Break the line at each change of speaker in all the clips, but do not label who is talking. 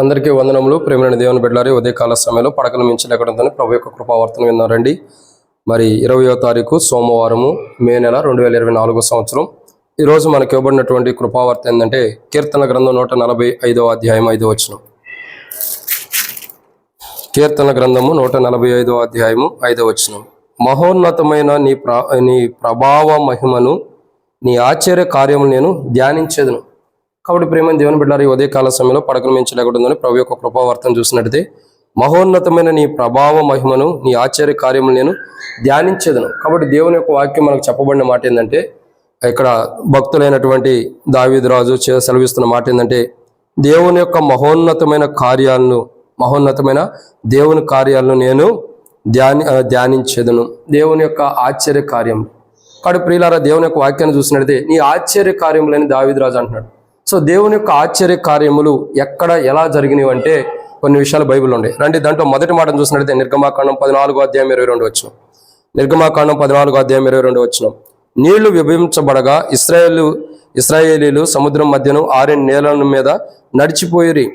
అందరికీ వందనములు. ప్రేమైన దేవుని బిడ్డలారి ఉదయకాల సమయంలో పడకలు మించి లేకడంతో ప్రభు యొక్క కృపావర్తనం విన్నారండి మరి ఇరవయో తారీఖు సోమవారము మే నెల రెండు వేల ఇరవై నాలుగో సంవత్సరం. ఈరోజు మనకి ఇవ్వబడినటువంటి కృపావార్త ఏంటంటే కీర్తన గ్రంథం నూట నలభై ఐదో అధ్యాయం ఐదో వచనం. కీర్తన గ్రంథము నూట నలభై ఐదో అధ్యాయము ఐదో వచనం. మహోన్నతమైన నీ ప్ర నీ ప్రభావ మహిమను నీ ఆశ్చర్య కార్యము నేను ధ్యానించేదను. కాబట్టి ప్రేమ దేవుని బిడ్డారు ఈ ఉదయకాల సమయంలో పడకను మించి లేకుండా ప్రభు యొక్క కృపావర్తన చూసినట్టయితే మహోన్నతమైన నీ ప్రభావ మహిమను నీ ఆశ్చర్య కార్యములు నేను ధ్యానించేదను. కాబట్టి దేవుని యొక్క వాక్యం మనకు చెప్పబడిన మాట ఏంటంటే ఇక్కడ భక్తులైనటువంటి దావీదరాజు చే- సెలవిస్తున్న మాట ఏంటంటే దేవుని యొక్క మహోన్నతమైన కార్యాలను మహోన్నతమైన దేవుని కార్యాలను నేను ధ్యాని ధ్యానించేదను. దేవుని యొక్క ఆశ్చర్య కార్యం కాబట్టి ప్రియులారా దేవుని యొక్క వాక్యాన్ని చూసినట్లయితే నీ ఆశ్చర్య కార్యములని దావీదిరాజు అంటున్నాడు. సో దేవుని యొక్క ఆశ్చర్య కార్యములు ఎక్కడ ఎలా జరిగినవి అంటే కొన్ని విషయాలు బైబిల్ ఉన్నాయి. రండి దాంట్లో మొదటి మాటను చూసినట్లయితే నిర్గమాకాండం పద్నాలుగు అధ్యాయం ఇరవై రెండు వచ్చిన. నిర్గమాకాండం పద్నాలుగు అధ్యాయం ఇరవై రెండు వచ్చిన. నీళ్ళు విభజించబడగా ఇస్రాయేలు ఇస్రాయేలీలు సముద్రం మధ్యను ఆరిన నేల మీద నడిచిపోయిరి.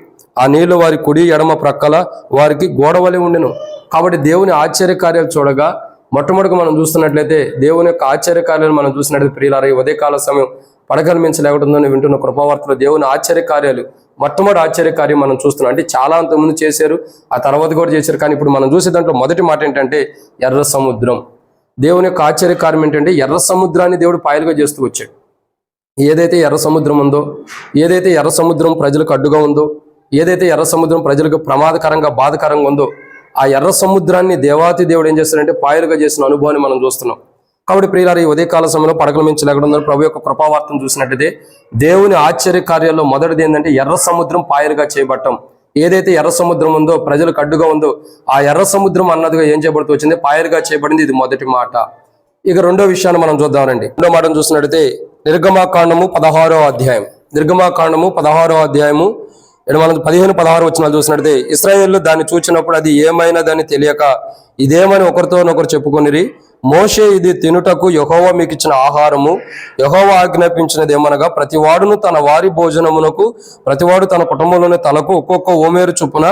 ఆ నీళ్ళు వారి కుడి ఎడమ ప్రక్కల వారికి గోడవలి ఉండెను. కాబట్టి దేవుని ఆశ్చర్య కార్యాలు చూడగా మొట్టమొదటి మనం చూస్తున్నట్లయితే దేవుని యొక్క ఆశ్చర్య కార్యాలు మనం చూసినట్లయితే ప్రియులారా ఉదయకాల సమయం పడకల మించి లేకుంటుందని వింటున్న కృపావార్తలు దేవుని ఆశ్చర్య కార్యాలు మొట్టమొదటి ఆశ్చర్య కార్యం మనం చూస్తున్నాం. అంటే చాలా అంతకుముందు చేశారు ఆ తర్వాత కూడా చేశారు. కానీ ఇప్పుడు మనం చూసే దాంట్లో మొదటి మాట ఏంటంటే ఎర్ర సముద్రం. దేవుని యొక్క ఆశ్చర్య కార్యం ఏంటంటే ఎర్ర సముద్రాన్ని దేవుడు పాయలుగా చేస్తూ వచ్చాడు. ఏదైతే ఎర్ర సముద్రం ఉందో ఏదైతే ఎర్ర సముద్రం ప్రజలకు అడ్డుగా ఉందో ఏదైతే ఎర్ర సముద్రం ప్రజలకు ప్రమాదకరంగా బాధకరంగా ఉందో ఆ ఎర్ర సముద్రాన్ని దేవాతి దేవుడు ఏం చేస్తాడంటే పాయలుగా చేసిన అనుభవాన్ని మనం చూస్తున్నాం. కాబట్టి ప్రియులారి ఈ ఉదయకాల సమయంలో పడకల మించి లేకుండా ప్రభు యొక్క కృపావార్తను చూసినట్టయితే దేవుని ఆశ్చర్య కార్యాల్లో మొదటిది ఏంటంటే ఎర్ర సముద్రం పాయలుగా చేయబట్టం ఏదైతే ఎర్ర సముద్రం ఉందో ప్రజలకు అడ్డుగా ఉందో ఆ ఎర్ర సముద్రం అన్నదిగా ఏం చేయబడుతూ వచ్చింది? పాయలుగా చేయబడింది. ఇది మొదటి మాట. ఇక రెండో విషయాన్ని మనం చూద్దామండి. రెండో మాటను చూసినట్టయితే నిర్గమాకాండము పదహారో అధ్యాయం. నిర్గమాకాండము పదహారో అధ్యాయము మనం పదిహేను పదహారు వచ్చిన చూసినట్టయితే ఇస్రాయేల్ దాన్ని చూచినప్పుడు అది ఏమైనదని తెలియక ఇదేమని ఒకరితో ఒకరు చెప్పుకొనిరి మోషే ఇది తినుటకు యహోవా మీకు ఇచ్చిన ఆహారము. యహోవా ఆజ్ఞాపించినది ఏమనగా ప్రతివాడును తన వారి భోజనమునకు ప్రతివాడు తన కుటుంబంలోని తలకు ఒక్కొక్క ఓమేరు చొప్పున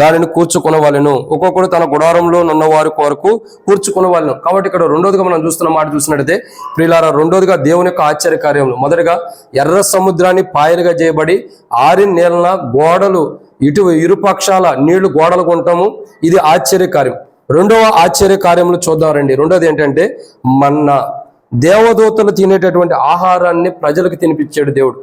దానిని కూర్చుకునవలెను. ఒక్కొక్కడు తన గుడారంలో ఉన్న వారి కొరకు కూర్చుకునవలెను. కాబట్టి ఇక్కడ రెండోదిగా మనం చూస్తున్న మాట చూసినట్టయితే ప్రియులారా రెండోదిగా దేవుని యొక్క ఆశ్చర్య కార్యములు. మొదటగా ఎర్ర సముద్రాన్ని పాయలుగా చేయబడి ఆరి నేలన గోడలు ఇటు ఇరుపక్షాల నీళ్ళు గోడలు కొంటాము. ఇది ఆశ్చర్యకార్యం రెండవ ఆశ్చర్య కార్యములు చూద్దామండి. రెండోది ఏంటంటే మన్నా దేవదూతలు తినేటటువంటి ఆహారాన్ని ప్రజలకు తినిపించాడు దేవుడు.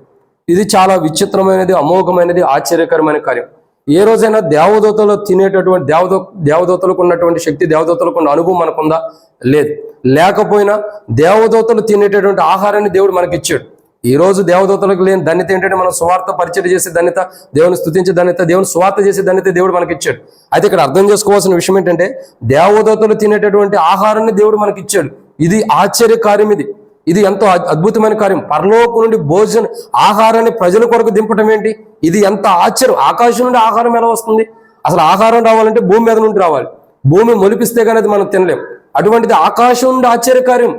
ఇది చాలా విచిత్రమైనది అమోఘమైనది ఆశ్చర్యకరమైన కార్యం. ఏ రోజైనా దేవదూతలు తినేటటువంటి దేవదూ దేవదూతలకు ఉన్నటువంటి శక్తి దేవదూతలకు ఉన్న అనుభవం మనకుందా? లేదు. లేకపోయినా దేవదూతలు తినేటటువంటి ఆహారాన్ని దేవుడు మనకి ఇచ్చాడు ఈ రోజు దేవదూతలకు లేని ధన్యత ఏంటంటే మనం స్వార్థ పరిచయం చేసే ధన్యత దేవుని స్థుతించే ధన్యత దేవుని స్వార్థ చేసే ధన్యత దేవుడు మనకి ఇచ్చాడు అయితే ఇక్కడ అర్థం చేసుకోవాల్సిన విషయం ఏంటంటే దేవదూతలు తినేటటువంటి ఆహారాన్ని దేవుడు మనకి ఇచ్చాడు ఇది ఆశ్చర్య కార్యం ఇది. ఇది ఎంతో అద్భుతమైన కార్యం. పరలోకం నుండి భోజన ఆహారాన్ని ప్రజల కొరకు దింపటం ఏంటి? ఇది ఎంత ఆశ్చర్యం. ఆకాశం నుండి ఆహారం ఎలా వస్తుంది? అసలు ఆహారం రావాలంటే భూమి మీద నుండి రావాలి. భూమి మొలిపిస్తే కానీ అది మనం తినలేం. అటువంటిది ఆకాశం నుండి ఆశ్చర్యకార్యం.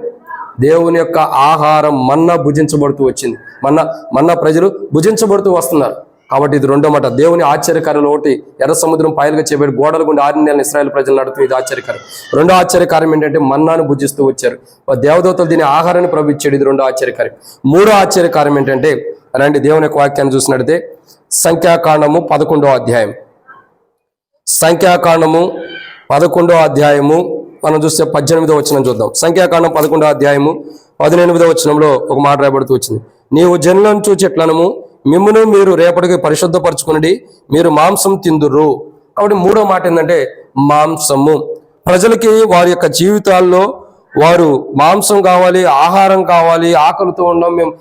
దేవుని యొక్క ఆహారం మన్న భుజించబడుతూ వచ్చింది. మన్న మన్న ప్రజలు భుజించబడుతూ వస్తున్నారు. కాబట్టి ఇది రెండో మాట. దేవుని ఆశ్చర్యకార్యంలో ఒకటి ఎర్ర సముద్రం పాయలుగా చేయబడి గోడలు గుండా ఆరు నెలల ఇస్రాయల్ ప్రజలు నడుతూ ఇది ఆశ్చర్యకారం. రెండో ఆశ్చర్యకారం ఏంటంటే మన్నాను భుజిస్తూ వచ్చారు. దేవదూతలు దీని ఆహారాన్ని ప్రభు ఇది రెండో ఆశ్చర్యకారం మూడో ఆశ్చర్యకారం ఏంటంటే అలాంటి దేవుని యొక్క వాక్యాన్ని చూసినట్లయితే సంఖ్యాకాండము పదకొండో అధ్యాయం సంఖ్యాకాండము పదకొండో అధ్యాయము మనం చూస్తే పద్దెనిమిదో వచనం చూద్దాం. సంఖ్యాకాండం పదకొండో అధ్యాయము పదిహేనిమిదో వచనంలో ఒక మాట రాయబడుతూ వచ్చింది. నీవు జనులను చూచెట్లనము మిమ్మును మీరు రేపటికి పరిశుద్ధపరచుకుని మీరు మాంసం తిందురు. కాబట్టి మూడో మాట ఏంటంటే మాంసము. ప్రజలకి వారి యొక్క జీవితాల్లో వారు మాంసం కావాలి ఆహారం కావాలి ఆకలితో ఉన్నాం మేము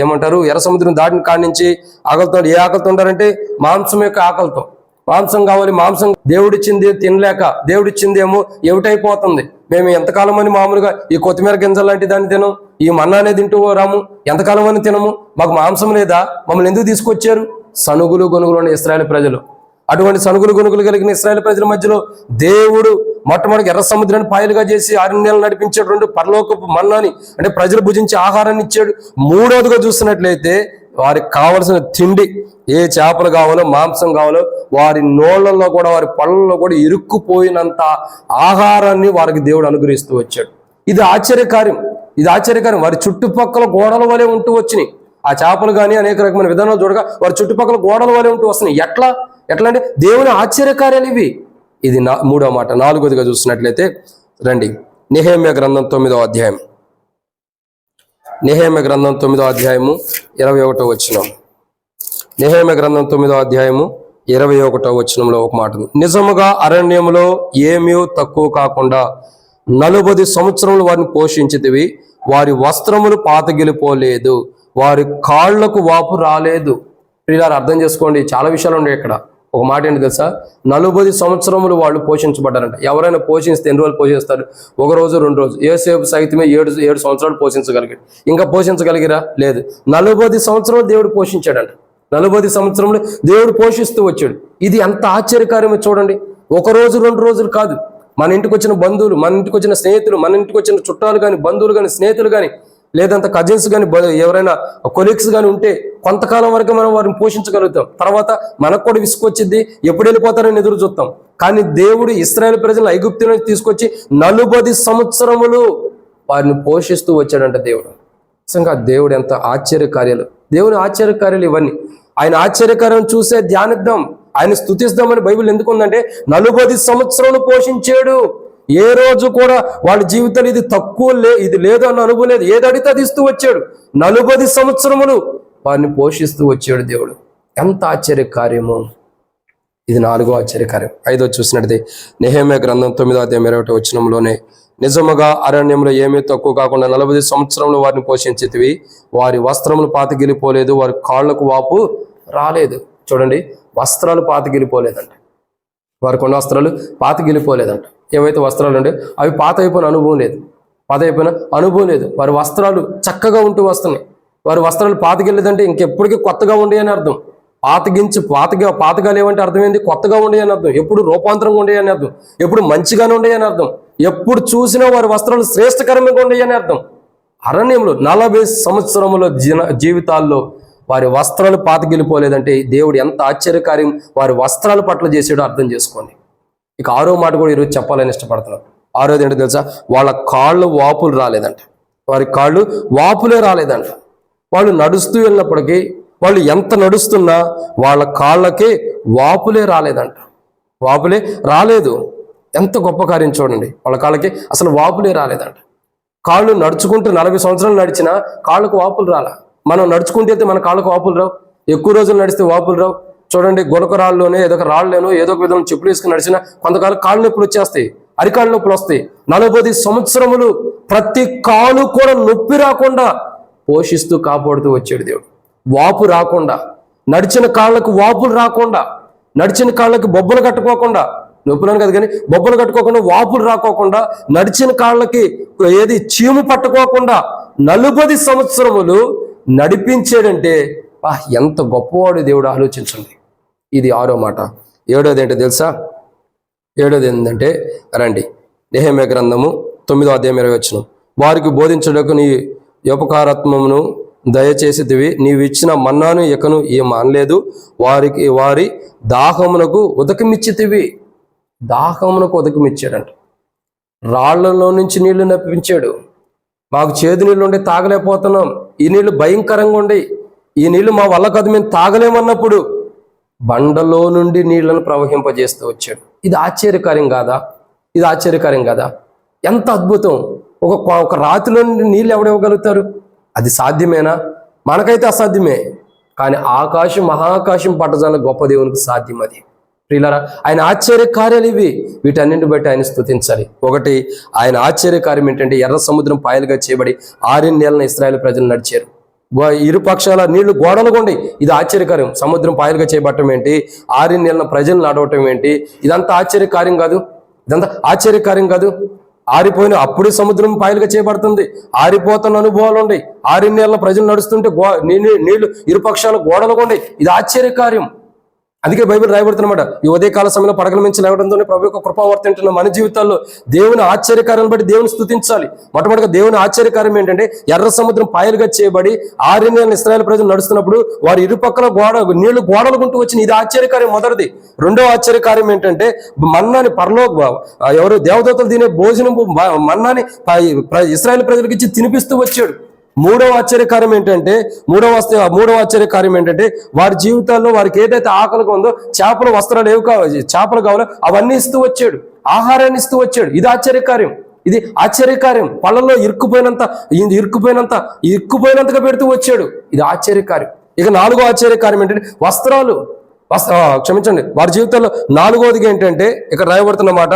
ఏమంటారు ఎర్ర సముద్రం దాటిని కాడి నుంచి ఆకలితో ఏ ఆకలితో ఉంటారంటే మాంసం యొక్క ఆకలితో. మాంసం కావాలి మాంసం దేవుడిచ్చింది తినలేక దేవుడిచ్చిందేమో ఏమిటైపోతుంది? మేము ఎంతకాలం అని మామూలుగా ఈ కొత్తిమీర గింజలు లాంటి దాన్ని తినం ఈ మన్నానే తింటూ రాము ఎంతకాలం అని తినము? మాకు మాంసం లేదా? మమ్మల్ని ఎందుకు తీసుకొచ్చారు? సనుగులు గొనుగులు ఉన్న ఇస్రాయల్ ప్రజలు. అటువంటి సనుగులు గొనుగులు కలిగిన ఇస్రాయల్ ప్రజల మధ్యలో దేవుడు మొట్టమొదటి ఎర్ర సముద్రాన్ని పాయలుగా చేసి ఆరు నెలలు నడిపించాడు రెండు పరలోకపు మన్నాని అంటే ప్రజలు భుజించి ఆహారాన్ని ఇచ్చాడు. మూడోదిగా చూస్తున్నట్లయితే వారికి కావలసిన తిండి ఏ చేపలు కావాలో మాంసం కావాలో వారి నోళ్ళల్లో కూడా వారి పళ్ళల్లో కూడా ఇరుక్కుపోయినంత ఆహారాన్ని వారికి దేవుడు అనుగ్రహిస్తూ వచ్చాడు. ఇది ఆశ్చర్యకార్యం. ఇది ఆశ్చర్యకార్యం. వారి చుట్టుపక్కల గోడల వలె ఉంటూ వచ్చినాయి. ఆ చేపలు కానీ అనేక రకమైన విధానాలు చూడగా వారి చుట్టుపక్కల గోడల వలె ఉంటూ వస్తున్నాయి. ఎట్లా? ఎట్లా అంటే దేవుని ఆశ్చర్యకార్యాలు ఇవి. ఇది నా మూడో మాట. నాలుగోదిగా చూసినట్లయితే రండి. నిహేమ్య గ్రంథం తొమ్మిదో అధ్యాయం. నిహేమ్య గ్రంథం తొమ్మిదో అధ్యాయము ఇరవై ఒకటో వచ్చినాం నిహేమ్య గ్రంథం తొమ్మిదో అధ్యాయము ఇరవై ఒకటో వచనంలో ఒక మాట నిజముగా అరణ్యములో ఏమీ తక్కువ కాకుండా నలుబది సంవత్సరములు వారిని పోషించితివి. వారి వస్త్రములు పాతగిలిపోలేదు. వారి కాళ్ళకు వాపు రాలేదు. ప్రియులారు అర్థం చేసుకోండి. చాలా విషయాలు ఉన్నాయి ఇక్కడ. ఒక మాట ఏంటి తెలుసా? నలుబది సంవత్సరములు వాళ్ళు పోషించబడ్డారంట. ఎవరైనా పోషిస్తే ఎన్ని రోజులు పోషిస్తారు? ఒక రోజు రెండు రోజు ఏసేపు సైతమే ఏడు ఏడు సంవత్సరాలు పోషించగలిగాడు. ఇంకా పోషించగలిగిరా? లేదు. నలుబది సంవత్సరాలు దేవుడు పోషించాడంట. నలభై సంవత్సరంలో దేవుడు పోషిస్తూ వచ్చాడు. ఇది ఎంత ఆశ్చర్యకార్యమో చూడండి. ఒక రోజు రెండు రోజులు కాదు. మన ఇంటికి వచ్చిన బంధువులు మన ఇంటికి వచ్చిన స్నేహితులు మన ఇంటికి వచ్చిన చుట్టాలు కానీ బంధువులు కానీ స్నేహితులు కానీ లేదంత కజిన్స్ కానీ ఎవరైనా కొలీగ్స్ కానీ ఉంటే కొంతకాలం వరకు మనం వారిని పోషించగలుగుతాం. తర్వాత మనకు కూడా విసుకొచ్చింది ఎప్పుడు వెళ్ళిపోతారని ఎదురు చూస్తాం. కానీ దేవుడు ఇస్రాయేల్ ప్రజలను ఐగుప్తు తీసుకొచ్చి నలుబది సంవత్సరములు వారిని పోషిస్తూ వచ్చాడంట దేవుడు. నిజంగా దేవుడు ఎంత ఆశ్చర్య కార్యాలు దేవుని ఆశ్చర్యకార్యాలు ఇవన్నీ. ఆయన ఆశ్చర్యకరం చూసే ధ్యానిద్దాం. ఆయన స్థుతిస్తామని బైబిల్ ఎందుకు ఉందంటే నలుగోది సంవత్సరాలు పోషించాడు. ఏ రోజు కూడా వాళ్ళ జీవితంలో ఇది తక్కువ లే ఇది లేదు అన్న అనుభవం లేదు. ఏది అడిగితే అది ఇస్తూ వచ్చాడు. నలుగోది సంవత్సరములు వారిని పోషిస్తూ వచ్చాడు దేవుడు. ఎంత ఆశ్చర్యకార్యము. ఇది నాలుగో ఆశ్చర్యకార్యం. ఐదో చూసినట్టు నెహేమే గ్రంథం తొమ్మిదో అధ్యాయం ఇరవై ఒకటి వచనంలోనే నిజముగా అరణ్యంలో ఏమీ తక్కువ కాకుండా నలభై సంవత్సరంలో వారిని పోషించితివి వారి వస్త్రములు పాతగిలిపోలేదు వారి కాళ్ళకు వాపు రాలేదు. చూడండి వస్త్రాలు పాతగిలిపోలేదంట వారికి ఉన్న వస్త్రాలు పాతగిలిపోలేదంట ఏవైతే వస్త్రాలు ఉండే అవి పాత అయిపోయిన అనుభవం లేదు. పాత అయిపోయిన అనుభవం లేదు. వారి వస్త్రాలు చక్కగా ఉంటూ వస్తున్నాయి. వారి వస్త్రాలు పాతగిలేదంటే ఇంకెప్పటికీ కొత్తగా ఉండే అని అర్థం. పాతగించి పాతగా పాతగా లేవంటే అర్థమైంది కొత్తగా ఉండే అని అర్థం. ఎప్పుడు రూపాంతరంగా ఉండే అని అర్థం. ఎప్పుడు మంచిగానే ఉండే అని అర్థం. ఎప్పుడు చూసినా వారి వస్త్రాలు శ్రేష్టకరంగా ఉండే అని అర్థం. అరణ్యంలో నలభై సంవత్సరముల జీన జీవితాల్లో వారి వస్త్రాలు పాతగిలిపోలేదంటే దేవుడు ఎంత ఆశ్చర్యకార్యం వారి వస్త్రాల పట్ల చేసాడో అర్థం చేసుకోండి. ఇక ఆరో మాట కూడా ఈరోజు చెప్పాలని ఇష్టపడుతున్నాను. ఆరోది ఏంటో తెలుసా? వాళ్ళ కాళ్ళు వాపులు రాలేదంట. వారి కాళ్ళు వాపులే రాలేదంట. వాళ్ళు నడుస్తూ వెళ్ళినప్పటికీ వాళ్ళు ఎంత నడుస్తున్నా వాళ్ళ కాళ్ళకి వాపులే రాలేదంట. వాపులే రాలేదు. ఎంత గొప్ప కార్యం చూడండి. వాళ్ళ కాళ్ళకి అసలు వాపులే రాలేదంట. కాళ్ళు నడుచుకుంటూ నలభై సంవత్సరాలు నడిచినా కాళ్ళకు వాపులు రాలా. మనం నడుచుకుంటే అయితే మన కాళ్ళకు వాపులు రావు. ఎక్కువ రోజులు నడిస్తే వాపులు రావు. చూడండి గులక రాళ్ళలోనే ఏదో ఒక రాళ్ళలోనో ఏదో ఒక విధంగా చెప్పులు వేసుకుని నడిచినా కొంతకాలం కాళ్ళు నొప్పులు వచ్చేస్తాయి. అరికాళ్ళ నొప్పులు వస్తాయి. నలభై సంవత్సరములు ప్రతి కాలు కూడా నొప్పి రాకుండా పోషిస్తూ కాపాడుతూ వచ్చాడు దేవుడు. వాపు రాకుండా నడిచిన కాళ్ళకు వాపులు రాకుండా నడిచిన కాళ్ళకు బొబ్బలు కట్టుకోకుండా నొప్పులను కదా కానీ బొబ్బలు కట్టుకోకుండా వాపులు రాకోకుండా నడిచిన కాళ్ళకి ఏది చీము పట్టుకోకుండా నలుబది సంవత్సరములు నడిపించాడంటే ఎంత గొప్పవాడు దేవుడు ఆలోచించండి. ఇది ఆరో మాట. ఏడోది ఏంటో తెలుసా? ఏడోది ఏంటంటే రండి. నేహమే గ్రంథము తొమ్మిదో అధ్యాయం ఇరవై వచ్చిన. వారికి బోధించడానికి నీ ఉపకారాత్మమును దయచేసితివి. నీవిచ్చిన మన్నాను ఎకను ఏం అనలేదు వారికి వారి దాహమునకు ఉదకమిచ్చితివి. దాహమునకు ఉదకమిచ్చాడంట రాళ్ళలో నుంచి నీళ్ళు నప్పించాడు. మాకు చేదు నీళ్ళు ఉండి తాగలేకపోతున్నాం. ఈ నీళ్ళు భయంకరంగా ఉండి ఈ నీళ్ళు మా వల్ల కాదు మేము తాగలేమన్నప్పుడు బండలో నుండి నీళ్ళను ప్రవహింపజేస్తూ వచ్చాడు. ఇది ఆశ్చర్యకార్యం కాదా? ఇది ఆశ్చర్యకార్యం కాదా? ఎంత అద్భుతం! ఒక ఒక రాతిలో నుండి నీళ్ళు ఎవడివ్వగలుగుతారు అది సాధ్యమేనా? మనకైతే అసాధ్యమే. కానీ ఆకాశం మహాకాశం పట్టజాల గొప్ప దేవునికి సాధ్యం అది. ప్రియులరా ఆయన ఆశ్చర్య కార్యాలు ఇవి. వీటన్నింటి బట్టి ఆయన స్థుతించాలి ఒకటి ఆయన ఆశ్చర్య కార్యం ఏంటంటే ఎర్ర సముద్రం పాయలుగా చేయబడి ఆరిన్ నెలల ఇస్రాయేల్ ప్రజలు నడిచారు. ఇరు పక్షాల నీళ్ళు గోడలు కొండి. ఇది ఆశ్చర్యకార్యం సముద్రం పాయలుగా చేయబట్టం ఏంటి? ఆరిన్ నెలల ప్రజలు నడవటం ఏంటి? ఇదంతా ఆశ్చర్యకార్యం కాదు. ఇదంతా ఆశ్చర్యకార్యం కాదు. ఆరిపోయిన అప్పుడే సముద్రం పాయలుగా చేయబడుతుంది. ఆరిపోతున్న అనుభవాలు ఉండి. ఆరిన్ నెలల ప్రజలు నడుస్తుంటే గో నీ- నీళ్ళు ఇరు పక్షాల గోడలు కొండి. ఇది ఆశ్చర్యకార్యం అందుకే బైబిల్ రాయబడుతున్నమాట ఈ ఉదయకాల సమయంలో పడకల మించి లేవడంతోనే ప్రభు యొక్క కృపావర్త మన జీవితాల్లో దేవుని ఆశ్చర్యకారాన్ని బట్టి దేవుని స్థుతించాలి మొట్టమొదటిగా దేవుని ఆశ్చర్యకారం ఏంటంటే ఎర్ర సముద్రం పాయలుగా చేయబడి ఆరు నెలల ఇస్రాయల్ ప్రజలు నడుస్తున్నప్పుడు వారి ఇరుపక్కల గోడ నీళ్ళు గోడలుకుంటూ వచ్చిన ఇది ఆశ్చర్యకార్యం మొదటిది. రెండో ఆశ్చర్యకార్యం ఏంటంటే మన్నాని పరలో ఎవరు దేవదూతలు తినే భోజనం మన్నాని ఇస్రాయల్ ప్రజలకు ఇచ్చి తినిపిస్తూ వచ్చాడు. మూడవ ఆశ్చర్యకార్యం ఏంటంటే మూడవ మూడవ ఆశ్చర్యకార్యం ఏంటంటే వారి జీవితాల్లో వారికి ఏదైతే ఆకలిగా ఉందో చేపలు వస్త్రాలు ఏవి కావాలి? చేపలు కావాలో? అవన్నీ ఇస్తూ వచ్చాడు. ఆహారాన్ని ఇస్తూ వచ్చాడు. ఇది ఆశ్చర్యకార్యం. ఇది ఆశ్చర్యకార్యం. పళ్ళల్లో ఇరుక్కుపోయినంత ఇరుక్కుపోయినంత ఇరుక్కుపోయినంతగా పెడుతూ వచ్చాడు. ఇది ఆశ్చర్యకార్యం. ఇక నాలుగో ఆశ్చర్యకార్యం ఏంటంటే వస్త్రాలు. క్షమించండి. వారి జీవితంలో నాలుగోదిగా ఏంటంటే ఇక్కడ రాయబడుతున్న మాట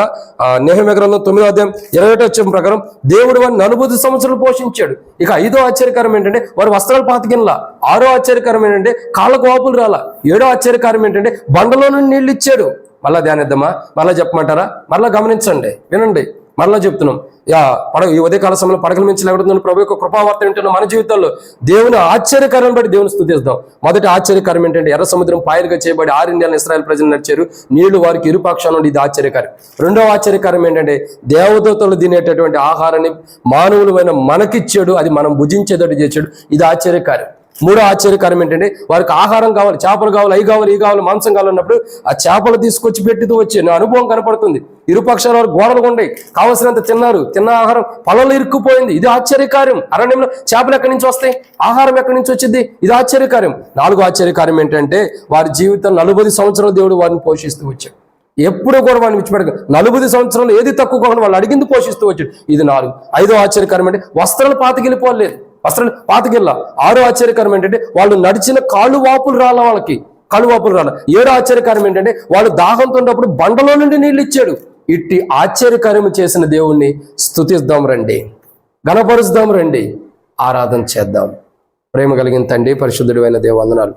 నేహమ్య గ్రంథం తొమ్మిదో అధ్యాయం ఇరవై ఒకటి వచ్చిన ప్రకారం దేవుడు వారిని నలుబది సంవత్సరాలు పోషించాడు. ఇక ఐదో ఆశ్చర్యకరం ఏంటంటే వారి వస్త్రాలు పాతికినలా. ఆరో ఆశ్చర్యకరం ఏంటంటే కాళ్ళకు వాపులు రాలా. ఏడో ఆశ్చర్యకరం ఏంటంటే బండలో నుండి నీళ్ళు ఇచ్చాడు. మళ్ళా ధ్యానిద్దామా? మళ్ళా చెప్పమంటారా? మళ్ళా గమనించండి. వినండి. మరలా చెప్తున్నాం. యా పడ ఈ ఉదయకాల సమయంలో పడకల మించి లేవడుతున్న ప్రభు యొక్క కృపావార్త ఏంటంటే మన జీవితంలో దేవుని ఆశ్చర్యకరాన్ని బట్టి దేవుని స్థుతిస్తాం మొదటి ఆశ్చర్యకరం ఏంటంటే ఎర్ర సముద్రం పాయలుగా చేయబడి ఆరు నెలల ఇస్రాయల్ ప్రజలు నడిచారు. నీళ్ళు వారికి ఇరుపక్షాల నుండి ఇది ఆశ్చర్యకారం. రెండవ ఆశ్చర్యకరం ఏంటంటే దేవదూతలు తినేటటువంటి ఆహారాన్ని మానవులమైన మనకిచ్చాడు అది మనం భుజించేటట్టు చేశాడు. ఇది ఆశ్చర్యకారం. మూడో ఆశ్చర్యకరం ఏంటంటే వారికి ఆహారం కావాలి చేపలు కావాలి అవి కావాలి ఈ కావాలి మాంసం కావాలన్నప్పుడు ఆ చేపలు తీసుకొచ్చి పెట్టితూ వచ్చే నా అనుభవం కనపడుతుంది. ఇరుపక్షాల వారు గోడలు కొండే కావలసినంత తిన్నారు తిన్న ఆహారం పొలంలో ఇరుక్కుపోయింది. ఇది ఆశ్చర్యకార్యం. అరణ్యంలో చేపలు ఎక్కడి నుంచి వస్తాయి? ఆహారం ఎక్కడి నుంచి వచ్చింది? ఇది ఆశ్చర్యకార్యం. నాలుగో ఆశ్చర్యకార్యం ఏంటంటే వారి జీవితం నలభై సంవత్సరాలు దేవుడు వారిని పోషిస్తూ వచ్చాడు. ఎప్పుడు కూడా వాడిని విడిచిపెట్టక నలుగుది సంవత్సరాలు ఏది తక్కువ కాకుండా వాళ్ళు అడిగింది పోషిస్తూ వచ్చాడు. ఇది నాలుగు. ఐదో ఆశ్చర్యకరం అంటే వస్త్రాలు పాతకెళ్ళిపోలేదు అసలు పాతకెళ్ళ. ఆరో ఆశ్చర్యకరం ఏంటంటే వాళ్ళు నడిచిన కాళ్ళు వాపులు రాల వాళ్ళకి. కాళ్ళు వాపులు రాల. ఏడో ఆశ్చర్యకరం ఏంటంటే వాళ్ళు దాహంతో ఉన్నప్పుడు బండలో నుండి నీళ్ళు ఇచ్చాడు. ఇట్టి ఆశ్చర్యకార్యం చేసిన దేవుణ్ణి స్థుతిద్దాం రండి. గణపరుస్తాం రండి. ఆరాధన చేద్దాం. ప్రేమ కలిగిన తండ్రి పరిశుద్ధుడు అయిన దేవందనాలు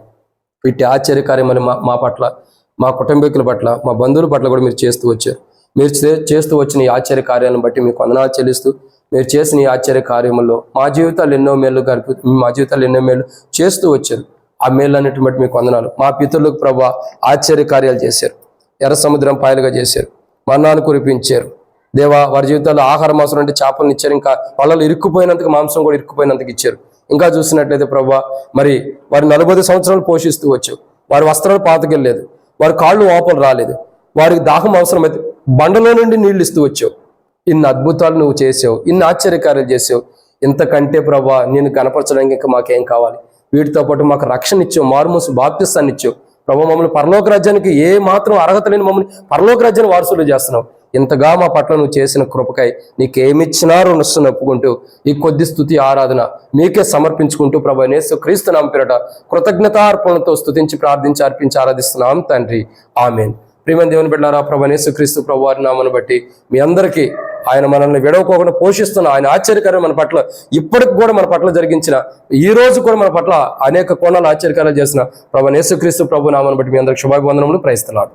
ఇట్టి ఆశ్చర్యకార్యమని మా మా పట్ల మా కుటుంబీకుల పట్ల మా బంధువుల పట్ల కూడా మీరు చేస్తూ వచ్చారు. మీరు చే- చేస్తూ వచ్చిన ఈ ఆశ్చర్య కార్యాలను బట్టి మీకు వందనాలు చెల్లిస్తూ మీరు చేసిన ఈ ఆశ్చర్య కార్యములో మా జీవితాలు ఎన్నో మేలు గడిపి మా జీవితాలు ఎన్నో మేలు చేస్తూ వచ్చారు. ఆ మేలు అన్నిటి బట్టి మీకు వందనాలు. మా పితరులకు ప్రభా ఆశ్చర్య కార్యాలు చేశారు. ఎర్ర సముద్రం పాయలుగా చేశారు. మన్నాను కురిపించారు. దేవా వారి జీవితాల్లో ఆహారం అవసరం అంటే చేపలను ఇచ్చారు. ఇంకా వాళ్ళలో ఇరుక్కుపోయినందుకు మాంసం కూడా ఇరుక్కుపోయినందుకు ఇచ్చారు. ఇంకా చూసినట్లయితే ప్రభా మరి వారి నలభై సంవత్సరాలు పోషిస్తూ వచ్చావు వారి వస్త్రాలు పాతకెళ్ళలేదు. వారి కాళ్ళు ఓపలు రాలేదు. వారికి దాహం అవసరమైతే బండలో నుండి నీళ్ళు ఇస్తూ వచ్చావు ఇన్ని అద్భుతాలు నువ్వు చేసావు ఇన్ని ఆశ్చర్యకార్యాలు చేసావు. ఇంతకంటే ప్రభా నేను కనపరచడానికి ఇంకా మాకేం కావాలి? వీటితో పాటు మాకు రక్షణ ఇచ్చావు మారుమూసు బాప్తిస్తాన్ని ఇచ్చావు. ప్రభు మమ్మల్ని పరలోక రాజ్యానికి ఏ మాత్రం అర్హత లేని మమ్మల్ని పరలోక రాజ్యాన్ని వారసులు చేస్తున్నావు. ఇంతగా మా పట్ల నువ్వు చేసిన కృపకై నీకేమిచ్చినా రుణస్తుని ఒప్పుకుంటూ ఈ కొద్ది స్థుతి ఆరాధన మీకే సమర్పించుకుంటూ ప్రభా నేసు క్రీస్తు నామ పేరట కృతజ్ఞతార్పణతో స్థుతించి ప్రార్థించి అర్పించి ఆరాధిస్తున్నాం తండ్రి. ఆమెన్. ప్రియమైన దేవుని బిడ్డారా ప్రభా నేసు క్రీస్తు ప్రభు వారి నామను బట్టి మీ అందరికీ ఆయన మనల్ని విడవకోకుండా పోషిస్తున్న ఆయన ఆశ్చర్యకరం మన పట్ల ఇప్పటికి కూడా మన పట్ల జరిగించిన ఈ రోజు కూడా మన పట్ల అనేక కోణాలు ఆశ్చర్యకరాలు చేసిన ప్రభు నేసుక్రీస్తు ప్రభు నామను బట్టి మీ అందరికి శుభాభివందనములు. ప్రయిస్తున్నాడు